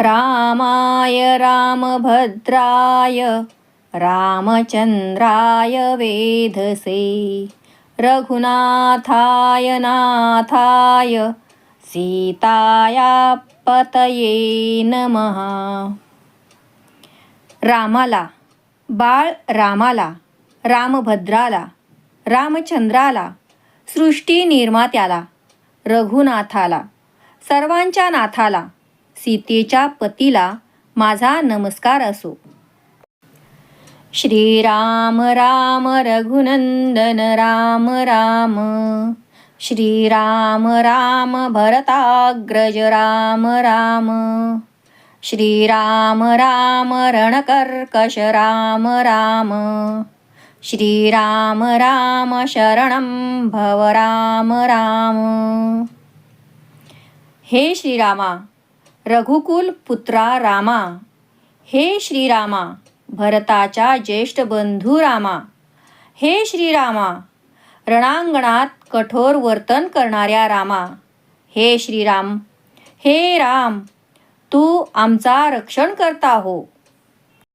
रामाय रामभद्राय रामचन्द्राय वेधसे रघुनाथाय नाथाय सीताया पतये नमः। रामाला बाळ रामाला रामभद्राला रामचंद्राला सृष्टी निर्मात्याला रघुनाथाला सर्वांच्या नाथाला सीतेच्या पतीला माझा नमस्कार असो. श्रीराम राम रघुनंदन राम राम. श्रीराम राम भरताग्रज राम राम. श्रीराम राम रणकर्कश राम राम. श्रीराम राम शरणं भव राम राम. हे श्रीरामा रघुकुल पुत्रा रामा. हे श्रीरामा भरताच्या ज्येष्ठ बंधू रामा. हे श्रीरामा रणांगणात कठोर वर्तन करणाऱ्या रामा. हे श्रीराम हे राम तू आमचा रक्षण करता हो.